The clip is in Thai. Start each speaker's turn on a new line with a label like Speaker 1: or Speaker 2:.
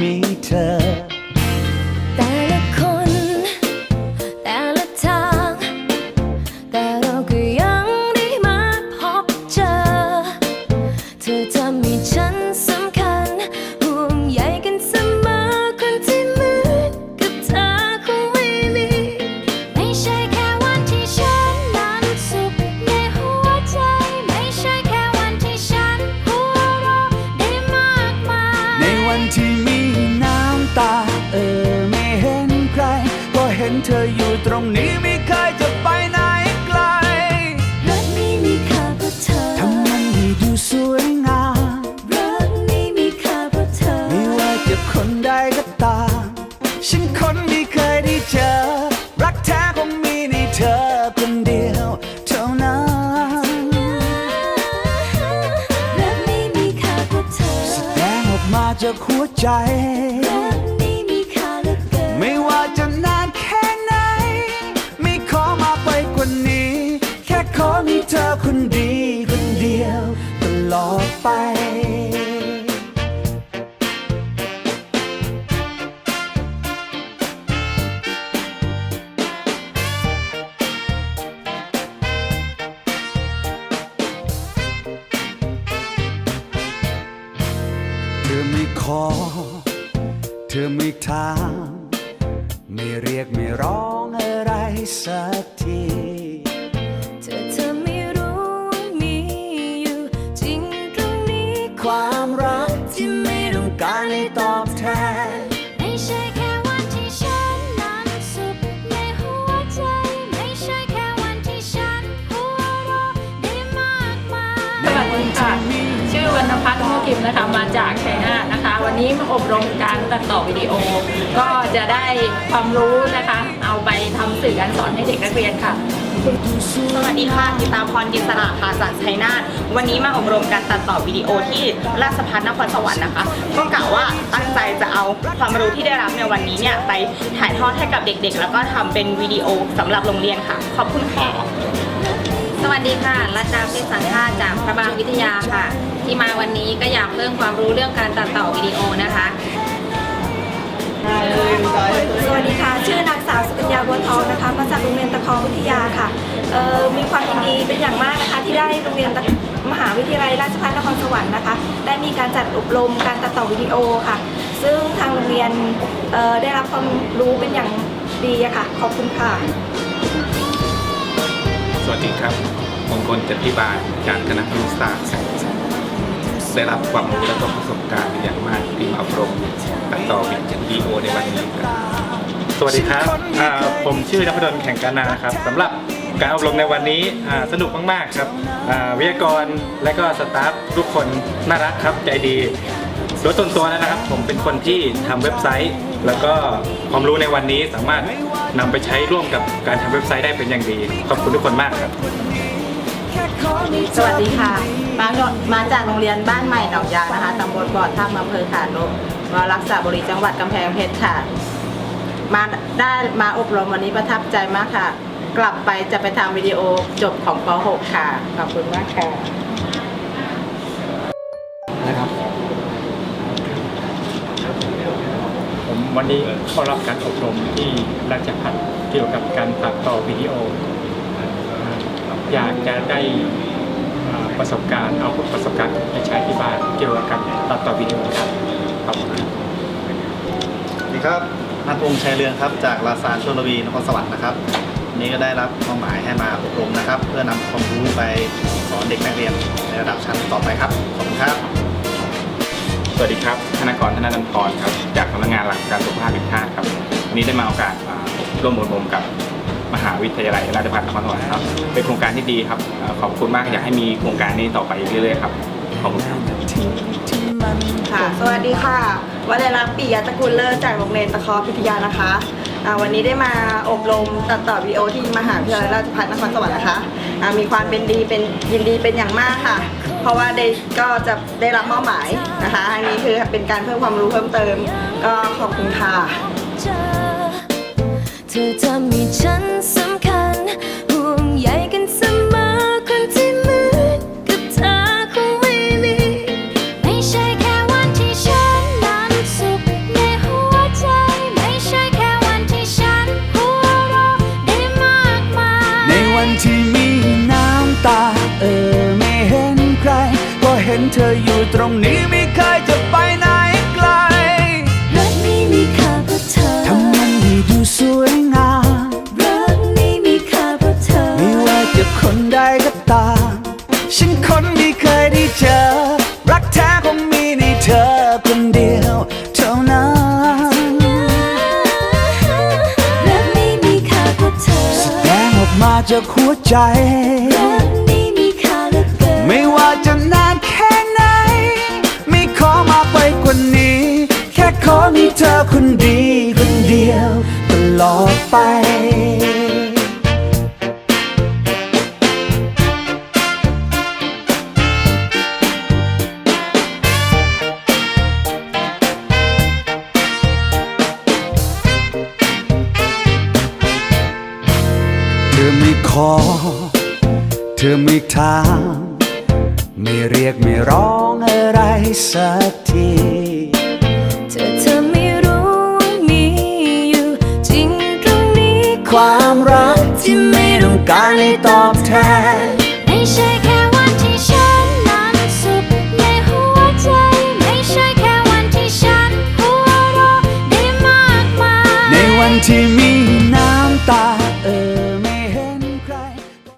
Speaker 1: มีเธอ แต่
Speaker 2: ละคน แต่ละทาง แต่เราก็ยังได้มาพบเจอ เธอทำให้ฉันสำคัญห่วงใยกันเสมอคนที่เหมือนกับเธอคงไม่มี ไม่ใช่แค่วันที่ฉันนั้นสุขในหัวใจ ไม่ใช่แค่วันที่ฉันหัวเราะได้มากมาย
Speaker 1: ในวันที่มี เธออยู่ตรงนี้ไม่เคยจะไปไหนไกล
Speaker 2: รักนี้มีค่าเพราะเธอ
Speaker 1: ทำมันให้ดูสวยงาม
Speaker 2: รักนี้มีค่าเพราะเธอ
Speaker 1: ไม่ว่าจะคนใดก็ตามฉันคนไม่เคยได้เจอ รักแท้คงมีในเธอคนเดียวเท่านั้น
Speaker 2: รักนี้มีค่าเพราะเธอ
Speaker 1: แสดงออกมาจากหัวใจ ขอมีเธอคนดีคนเดียวตลอดไปเธอไม่ขอ เธอไม่ถาม ไม่เรียกไม่ร้องอะไรสักที
Speaker 3: พัฒน์โมกิมนะคะมาจากชัยนาทนะคะ วันนี้มาอบรมการตัดต่อวิดีโอ ก็จะได้ความรู้นะคะ เอาไปทำสื่อการสอนให้เด็กนักเรียนค่ะ
Speaker 4: สวัสดีค่ะกิตาพรกินสระค่ะจากชัยนาทวันนี้มาอบรมการตัดต่อวิดีโอที่ราชพัฒนครสวรรค์นะคะ ก็กะว่าตั้งใจจะเอาความรู้ที่ได้รับในวันนี้เนี่ยไปถ่ายทอดให้กับเด็กๆ แล้วก็ทำเป็นวิดีโอสำหรับโรงเรียนค่ะ ขอบคุณค่ะ
Speaker 5: วัสดีค่ะรัตดาเพชรสังฆาจากพระบางวิทยาค่ะ ที่มาวันนี้ก็อยากเพิ่มความรู้เรื่องการตัดต่อวิดีโอนะคะ
Speaker 6: สวัสดีค่ะ ชื่อนางสาวสุกัญญาบัวทองนะคะ มาจากโรงเรียนตะคองวิทยาค่ะเอ่อมีความยินดีเป็นอย่างมากนะคะ ที่ได้โรงเรียนตะมหาวิทยาลัยราชภัฏนครสวรรค์นะคะ ได้มีการจัดอบรมการตัดต่อวิดีโอค่ะ ซึ่งทางโรงเรียนเอ่อได้รับความรู้เป็นอย่างดีอะค่ะ ขอบคุณค่ะ
Speaker 7: สวัสดีครับ มงคลจันทิบาลจากคณะครุศาสตร์ได้รับความรู้และก็ประสบการณ์เป็นอย่างมากที่มาอบรมตัดต่อวิดีโอในวันนี้ครับ
Speaker 8: สวัสดีครับผมชื่อนพดลแข่งการนาครับสำหรับการอบรมในวันนี้สนุกมากๆครับวิทยากรและก็สตาฟทุกคนน่ารักครับใจดีโดยส่วนตัวแล้วนะครับ ผมเป็นคนที่ทำเว็บไซต์ แล้วก็ความรู้ในวันนี้สามารถนำไปใช้ร่วมกับการทำเว็บไซต์ได้เป็นอย่างดี ขอบคุณทุกคนมากครับ
Speaker 4: สวัสดีค่ะ มามาจากโรงเรียนบ้านใหม่หนองยางนะคะตำบลบ่อท่าอำเภอขานกวรักษาบุรีจังหวัดกำแพงเพชรค่ะ มาได้มาอบรมวันนี้ประทับใจมากค่ะ กลับไปจะไปทำวิดีโอจบของป .6 ค่ะ ขอบคุณมากค่ะ
Speaker 9: ผมวันนี้เข้ารับการอบรมที่ราชพัฒเกี่ยวกับการตัดต่อวิดีโออ่า อยากจะได้อ่าประสบการณ์เอาประสบการณ์ไปใช้ที่บ้านเกี่ยวกับการตัดต่อวิดีโอครับขอบคุณครับ
Speaker 10: สวัสดีครับนัทพงษ์ชัยเรืองครับจากลาซานชลวีนครสวรรค์นะครับวันนี้ก็ได้รับมอบหมายให้มาอบรมนะครับ เพื่อนำความรู้ไปสอนเด็กนักเรียนในระดับชั้นต่อไปครับขอบคุณครับ
Speaker 7: สวัสดีครับธนากรธนานันทรครับจากสำนักงานหลักการสุขภาพแห่งชาติครับวันนี้ได้มาโอกาสอ่าร่วมอบรมกับ มหาวิทยาลัยราชภัฏนครสวรรค์ครับ เป็นโครงการที่ดีครับขอบคุณมากอยากให้มีโครงการนี้ต่อไปเรื่อยๆครับขอบคุณครับ
Speaker 6: ค่ะ สวัสดีค่ะวลัยรักปิยะตระกูลเลิศจากโรงเรียนตะคอพิทยานะคะวันนี้ได้มาอบรมตัดต่อวิดีโอที่มหาวิทยาลัยราชภัฏนครสวรรค์นะคะมีความเป็นดีเป็นยินดีเป็นอย่างมากค่ะ เพราะว่าได้ก็จะได้รับมอบหมายนะคะอันนี้คือเป็นการเพิ่มความรู้เพิ่มเติม ก็ขอบคุณค่ะ
Speaker 2: ธอทำให้ฉันสำคัญ
Speaker 1: ห่วงใยกันเสมอคนที่เห
Speaker 2: มือนกับเธอคงไม่
Speaker 1: มี ไม่ใช่แค่วัน
Speaker 2: ที่ฉันนั้นสุขในหัวใจ
Speaker 1: ไม่ใช่แค่วันที่ฉันหัวเราะได้มากมาย ในวันที่มีน้ำตา เออไม่
Speaker 2: เห็นใคร ก็เห็นเธอ
Speaker 1: อยู่ตรงนี้ จากหัวใจ
Speaker 2: รักนี้มีค่าเหลือเกิน
Speaker 1: ไม่ว่าจะนานแค่ไหน ไม่ขอมากไปกว่านี้ แค่ขอมีเธอคนดีคนเดียว ตลอดไป อไม่ขอเธอไม่ถามไม่เรียกไม่ร้องอะไรสักที
Speaker 2: เธอเธอไม่รู้ว่ามีอยู่จริงตรงนี้
Speaker 1: ความรักที่ไม่ต้องการให้ตอบแทน